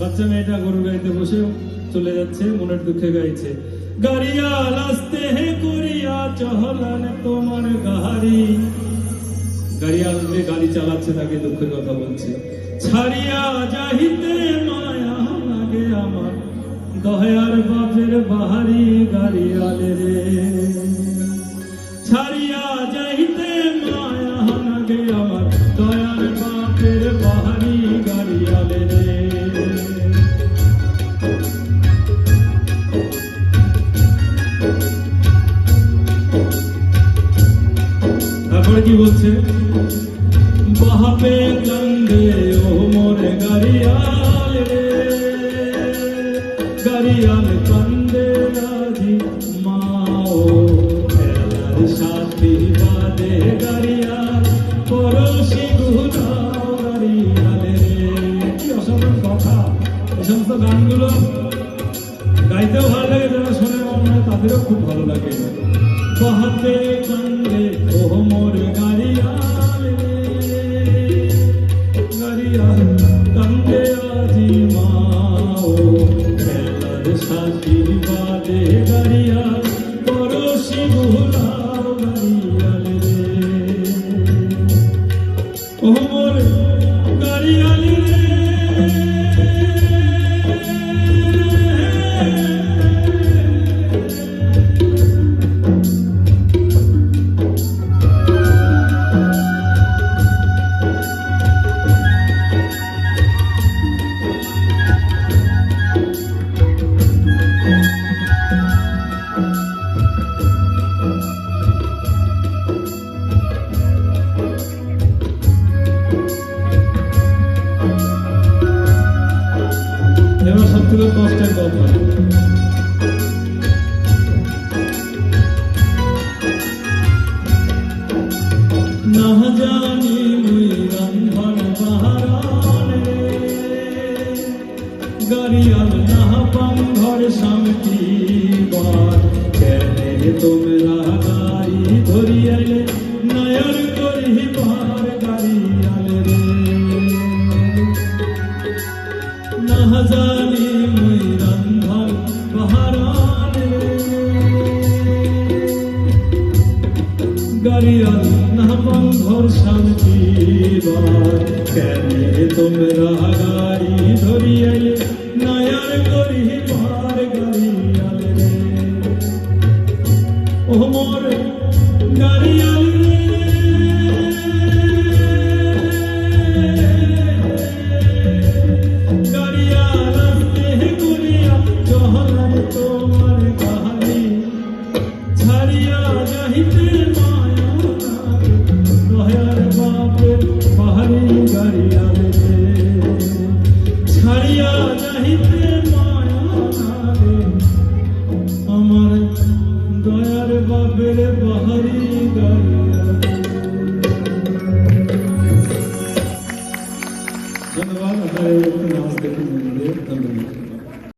বাচ্চা মেয়েটা গরু গাড়িতে বসে চলে যাচ্ছে, মনের দুঃখে গাইছে। গাড়িয়াল আসতে হে করিয়া চহলান তোমার গাড়ি। গাড়িয়াল যে গাড়ি চালাচ্ছে তাকে দুঃখের কথা বলছে। ছাড়িয়া যাহিতে মায়া লাগে আমার, দয়ার বাপের বাহারি গাড়িয়ালে রে। তারপরে কি বাহাপে কান্দে, ও মোরে গাড়িয়াল। গাড়িয়াল কান্দে রাজি মা, ও খেলার বাদে গাড়িয়াল। পরশি গাড়িয়াল। কি অসাধারণ কথা। এই সমস্ত গানগুলো গাইতেও ভালো লাগে, যারা শোনে হয় তাদেরও খুব ভালো লাগে। সাথী এবার সব থেকে কষ্টের কথা না জানি মুই রন্ধন বাহারান রে গাড়িয়াল না পাম ঘর শান্তি বার। কেনে তোমরা গাড়িয়াল না বন্ধর শান্তি কেনে তোমরা গাড়ি ধরিয়ালে নয়ার করি পার গাড়িয়াল রে। ও মোর গাড়িয়াল धन्यवाद हमारे नाम देखने के लिए धन्यवाद